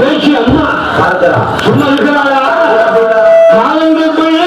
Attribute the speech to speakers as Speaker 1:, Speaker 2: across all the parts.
Speaker 1: பேச்சு அம்மா
Speaker 2: பார்க்கிறா
Speaker 1: சும்மா இருக்கிறாளா காலங்களுக்குள்ளே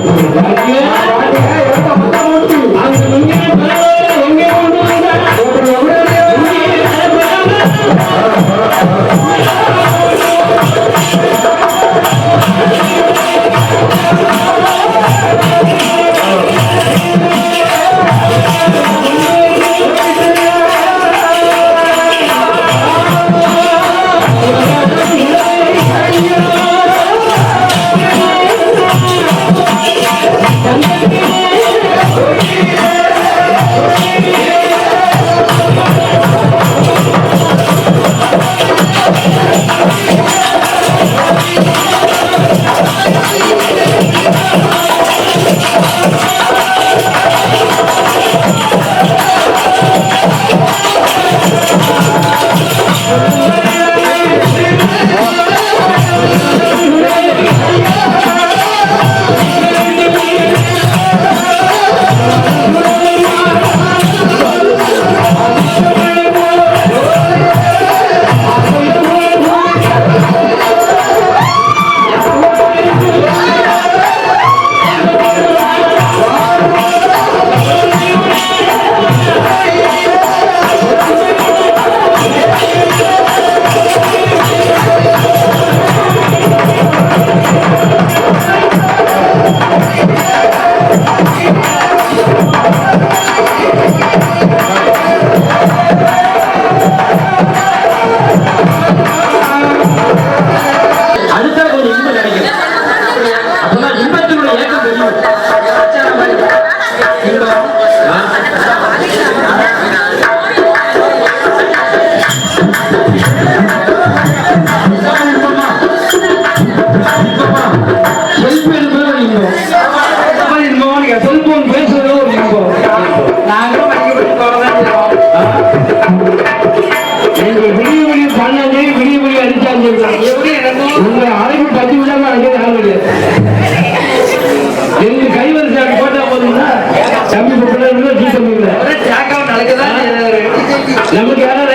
Speaker 1: Thank you. தம்பி. நமக்கு யாரும்